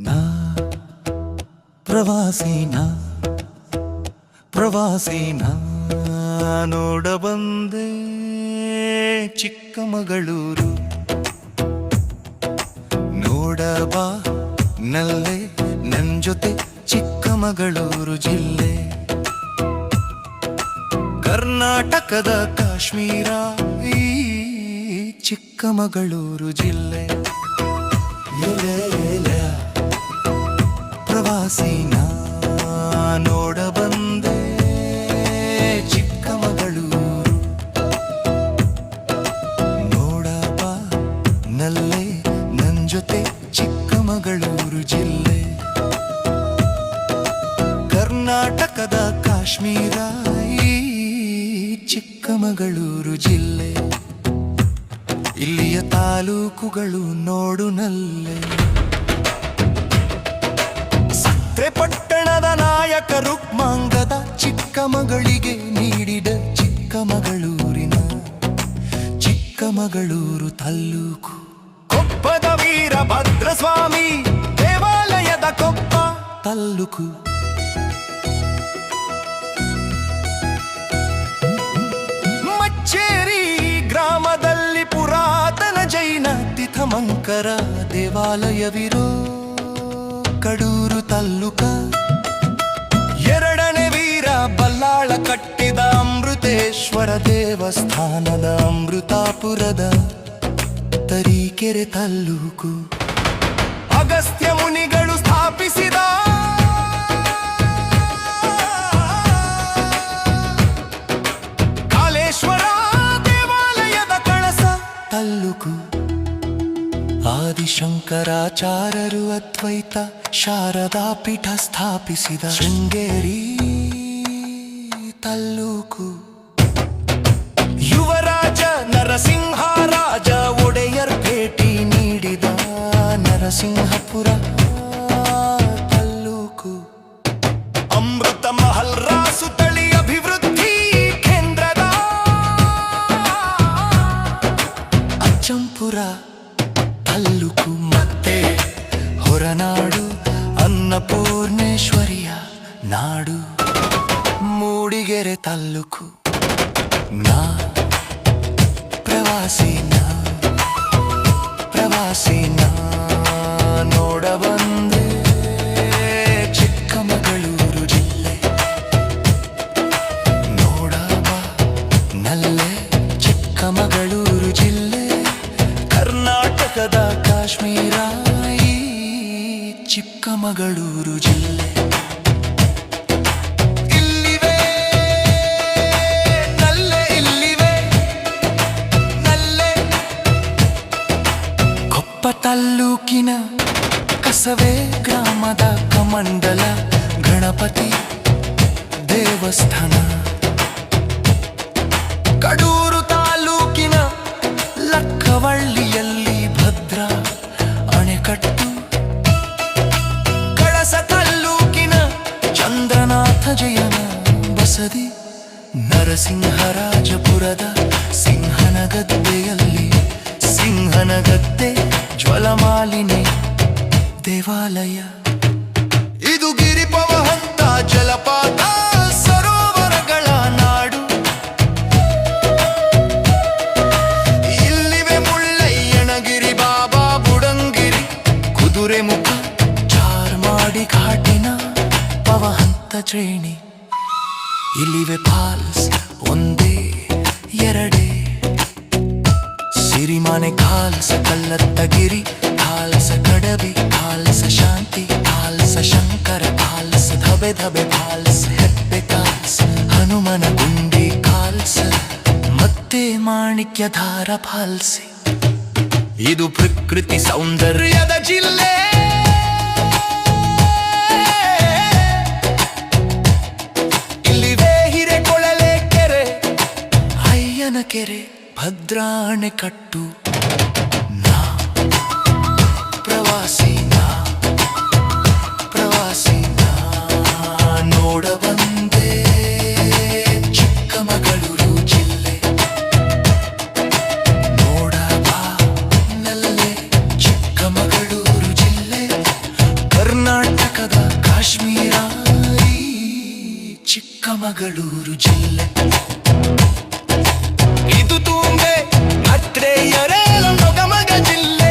ನಾ ಪ್ರವಾಸಿನ ಪ್ರವಾಸಿನ ನೋಡ ಬಂದೆ ಚಿಕ್ಕಮಗಳೂರು. ನೋಡಬಾ ನಲ್ಲೆ, ನನ್ ಜೊತೆ ಚಿಕ್ಕಮಗಳೂರು ಜಿಲ್ಲೆ. ಕರ್ನಾಟಕದ ಕಾಶ್ಮೀರ, ಈ ಚಿಕ್ಕಮಗಳೂರು ಜಿಲ್ಲೆ. ಪ್ರವಾಸಿನ ನೋಡ ಬಂದೆ ಚಿಕ್ಕಮಗಳೂರು ನೋಡಬ ನಲ್ಲೆ, ನನ್ ಜೊತೆ ಚಿಕ್ಕಮಗಳೂರು ಜಿಲ್ಲೆ. ಕರ್ನಾಟಕದ ಕಾಶ್ಮೀರ ಚಿಕ್ಕಮಗಳೂರು ಜಿಲ್ಲೆ. ಇಲ್ಲಿಯ ತಾಲೂಕುಗಳು ನೋಡು ನಲ್ಲೆ ಸತ್ರೆ ಪಟ್ಟಣದ ನಾಯಕ ರುಕ್ಮಾಂಗದ ಚಿಕ್ಕಮಗಳಿಗೆ ನೀಡಿದ ಚಿಕ್ಕಮಗಳೂರಿನ ಚಿಕ್ಕಮಗಳೂರು ತಾಲ್ಲೂಕು ಕೊಪ್ಪದ ವೀರಭದ್ರಸ್ವಾಮಿ ದೇವಾಲಯದ ಕೊಪ್ಪ ತಾಲ್ಲೂಕು ಮಚ್ಚೇರಿ ಗ್ರಾಮದಲ್ಲಿ ಪುರಾತನ ಜೈನ ತಿಥಮಂಕರ ದೇವಾಲಯವಿರೋ ಕಡೂರು ತಲ್ಲುಕ ಎರಡನೇ ವೀರ ಬಲ್ಲಾಳ ಕಟ್ಟಿದ ಅಮೃತೇಶ್ವರ ದೇವಸ್ಥಾನದ ಅಮೃತಾಪುರದ ತರೀಕೆರೆ ತಲ್ಲೂಕು ಅಗಸ್ತ್ಯ ಮುನಿಗಳು ಸ್ಥಾಪಿಸಿದ ಆದಿಶಂಕರಾಚಾರ್ಯರು ಅದ್ವೈತ ಶಾರದಾ ಪೀಠ ಸ್ಥಾಪಿಸಿದ ಶೃಂಗೇರಿ ತಲ್ಲೂಕು. ಯುವರಾಜ ನರಸಿಂಹರಾಜ ಒಡೆಯರ್ ಭೇಟಿ ನೀಡಿದ ನರಸಿಂಹಪುರ ತಲ್ಲೂಕು. ಅಮೃತ ಮಹಲ್ ರಾಸು ತಳಿ ಅಭಿವೃದ್ಧಿ ಕೇಂದ್ರದ ಅಚ್ಚಂಪುರ ತಾಲ್ಲೂಕು ಮತ್ತೆ ಹೊರನಾಡು ಅನ್ನಪೂರ್ಣೇಶ್ವರಿಯ ನಾಡು. ಮೂಡಿಗೆರೆ ತಾಲ್ಲೂಕು ನಾ ಪ್ರವಾಸಿನ ಪ್ರವಾಸಿನ ನೋಡ ಚಿಕ್ಕಮಗಳೂರು ಜಿಲ್ಲೆ. ಇಲ್ಲಿವೆ ನಲ್ಲೆ ಇಲ್ಲಿವೆ ನಲ್ಲೆ. ಕೊಪ್ಪ ತಾಲ್ಲೂಕಿನ ಕಸವೆ ಗ್ರಾಮದ ಕಮಂಡಲ ಗಣಪತಿ ದೇವಸ್ಥಾನ. ಜ್ವಲಮಾಲಿನಿ ದೇವಾಲಯ. ಇದು ಗಿರಿಪವಹಂತ ಜಲಪಾತ ಸರೋವರಗಳ ನಾಡು. ಇಲ್ಲಿವೆ ಮುಳ್ಳಯ್ಯನಗಿರಿ ಬಾಬಾ ಬುಡಂಗಿರಿ, ಕುದುರೆ ಮುಖ ಚಾರ್ಮಾಡಿ ಘಾಟಿನ ಪವಹಂತ ಶ್ರೇಣಿ. ಇಲ್ಲಿವೆ ಫಾಲ್ಸ್ ಒಂದೇ, ಎರಡೇ. ಸಿರಿಮಾನೆ ಖಾಲ್ಸ ಕಲ್ಲತ್ತಗಿರಿ ಖಾಲ್ಸ ಕಡಬಿ, ಆಲಸ ಶಾಂತಿ, ಆಲಸ ಶಂಕರ, ಆಲಸ ಧಬೆ ಧಬೆ ಆಲಸ ಹೆಪ್ಪೆ ಖಾಲ್ಸ ಹನುಮನ ಗುಂಡಿ ಖಾಲ್ಸ ಮತ್ತೆ ಮಾಣಿಕ್ಯಧಾರ ಫಾಲ್ಸಿ ಇದು ಪ್ರಕೃತಿ ಸೌಂದರ್ಯದ ಜಿಲ್ಲೆ. ಇಲ್ಲಿವೆ ಹಿರೆಕೊಳಲೆ ಕೆರೆ, ಭದ್ರಾಣೆ ಕಟ್ಟು. ಚಿಕ್ಕಮಗಳೂರು ಜಿಲ್ಲೆ. ಇದು ತುಂಬೆ ಅತ್ರೆಯರೇಲ ಮೊಗಮಗ ಜಿಲ್ಲೆ.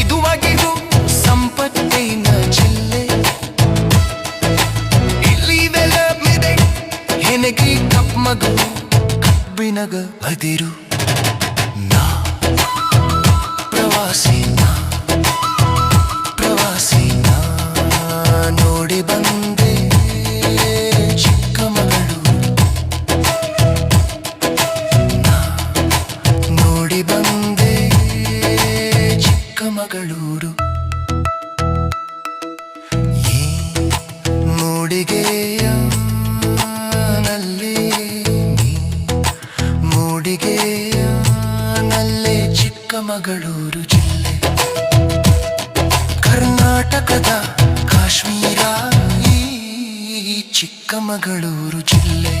ಇದು ಅಗಿದು ಸಂಪತ್ತಿನ ಜಿಲ್ಲೆ. ಇಲ್ಲಿ ಬೆಲಮಿದೆ ಹೆನಗಿ ಕಪ್ಮಗು ಕಬ್ಬಿನಗ ಅದಿರು. ನಾ ಪ್ರವಾಸಿ ಚಿಕ್ಕಮಗಳೂರು ಜಿಲ್ಲೆ. ಕರ್ನಾಟಕದ ಕಾಶ್ಮೀರ ಈ ಚಿಕ್ಕಮಗಳೂರು ಜಿಲ್ಲೆ.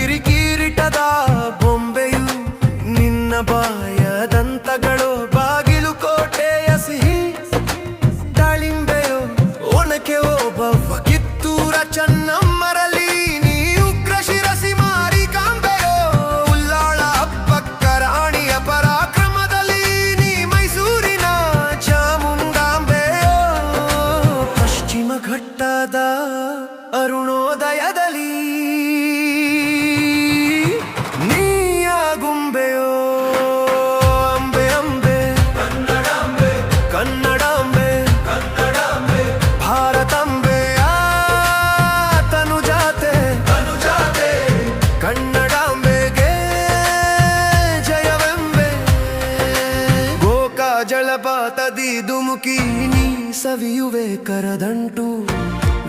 ಗಿರಿಕಿರೀಟದ ಬೊಂಬೆಯು ನಿನ್ನ ಬಾಯ ದಂತಗಳು ಬಾಗಿಲು ಕೋಟೆಯ ಸಿಹಿ ದಾಳಿಂಬೆಯು ಒಣಕೆ ಓಬವ್ವ ಕಿತ್ತೂರ ಚನ್ನಮ್ಮರಲಿ ನೀ ಉಗ್ರ ಶಿರಸಿ ಮಾರಿ ಕಾಂಬೆಯೋ ಉಲ್ಲಾಳ ಅಪ್ಪಕ್ಕ ರಾಣಿಯ ಪರಾಕ್ರಮದಲ್ಲಿ ನೀ ಮೈಸೂರಿನ ಚಾಮುಂಡಾಂಬೆಯೋ ಪಶ್ಚಿಮ ಘಟ್ಟದ ಅರುಣೋದಯದಲ್ಲಿ ಜಲಪಾತದಿ ದುಮುಕಿ ನೀ ಸವಿಯುವೆ ಕರದಂಟು.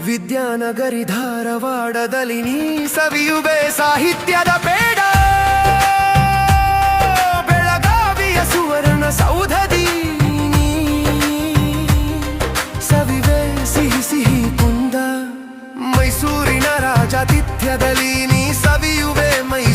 ವಿದ್ಯಾನಗರಿ ಧಾರವಾಡದಲ್ಲಿ ನೀ ಸವಿಯುವೆ ಸಾಹಿತ್ಯದ ಬೇಡ ಬೆಳಗಾವಿಯ ಸುವರ್ಣ ಸೌಧದಿ ಸವಿವೆ ಸಿಹಿ ಸಿಹಿ ಕುಂದ. ಮೈಸೂರಿನ ರಾಜಾತಿಥ್ಯದಲ್ಲಿ ನೀ ಸವಿಯುವೆ ಮೈಸೂರು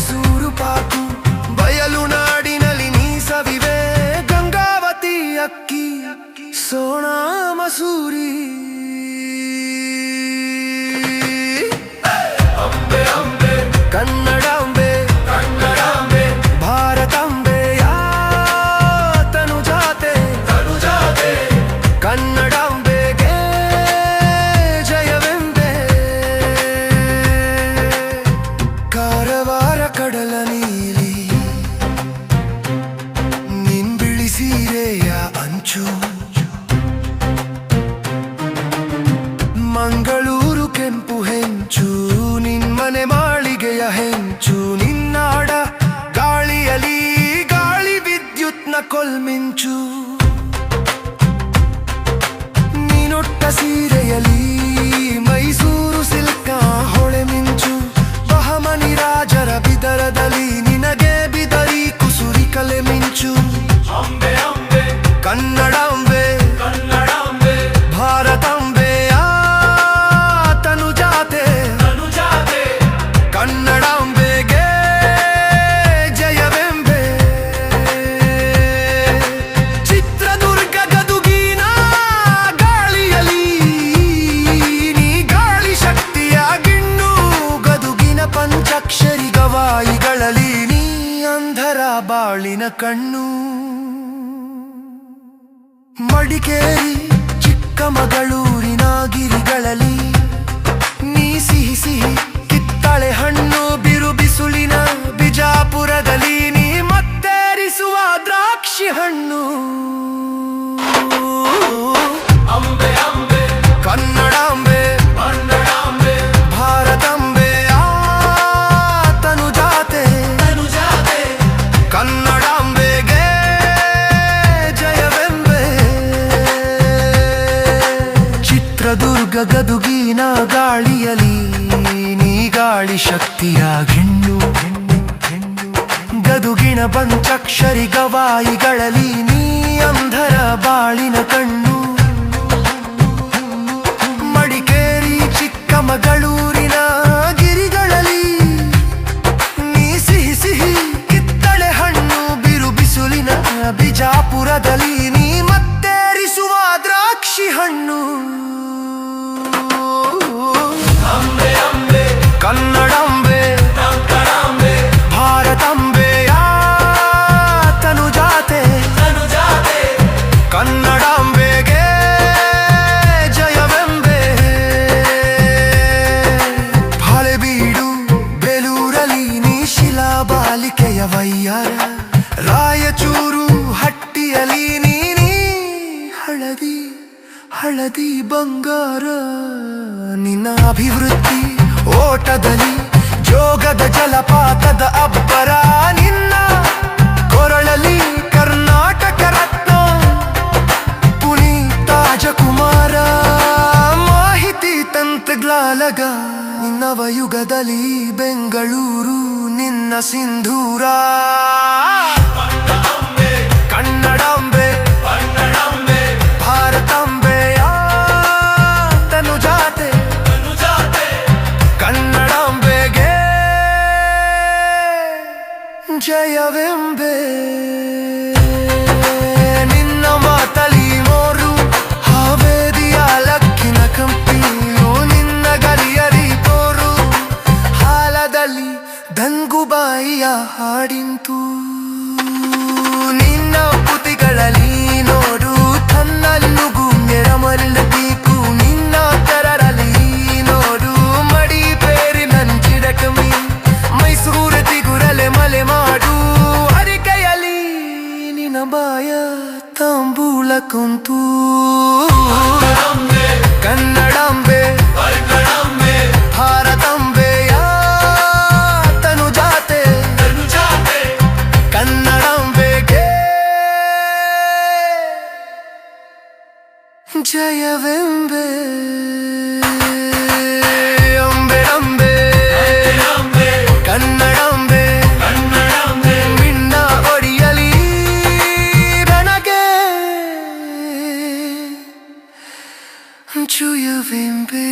ಗದುಗಿನ ಗಾಳಿಯಲಿ, ನೀ ಗಾಳಿ ಶಕ್ತಿಯ ಗಿಣ್ಣು ಗದುಗಿನ ಪಂಚಾಕ್ಷರಿ ಗವಾಯಿಗಳಲ್ಲಿ ನೀ ಅಂಧರ ಬಾಳಿನ ಕಣ್ಣು. ಮಡಿಕೇರಿ ಚಿಕ್ಕಮಗಳೂರಿನ ಗಿರಿಗಳಲ್ಲಿ ನೀ ಸಿಹಿ ಸಿಹಿ ಕಿತ್ತಳೆ ಹಣ್ಣು ಬಿರು ಬಿಸುಲಿನ ಬಿಜಾಪುರದಲ್ಲಿ ಹಳದಿ ಬಂಗಾರ, ನಿನ್ನ ಅಭಿವೃದ್ಧಿ ಓಟದಲ್ಲಿ, ಜೋಗದ ಜಲಪಾತದ ಅಬ್ಬರ, ನಿನ್ನ ಕೊರಳಲಿ ಕರ್ನಾಟಕ ರತ್ನ. ಪುಣಿ ರಾಜಕುಮಾರ, ಮಾಹಿತಿ ತಂತ್ರಗ್ಲಾಲಗ ನವಯುಗದಲ್ಲಿ ಯುಗದಲ್ಲಿ ಬೆಂಗಳೂರು ನಿನ್ನ ಸಿಂಧೂರ. ಜಯವೆಂಬೆ ನಿನ್ನ ಮಾತಲಿ ಮೋರು ಹಾವೇದಿಯ ಲಕ್ಕಿನ ಕಂಪಿಯೋ ನಿನ್ನ ಗರಿಯರಿ ತೋರು. ಹಾಲದಲ್ಲಿ ದಂಗುಬಾಯಿಯ ಹಾಡಿಂತು. ಕುಂತು ಕನ್ನಡಾಂಬೆ ಭಾರತಾಂಬೆ ತನುಜಾತೆ ತನುಜಾತೆ ಕನ್ನಡಾಂಬೆಗೆ. ಜಯವೆಂಬೆ ಜಯವೆಂಬೆ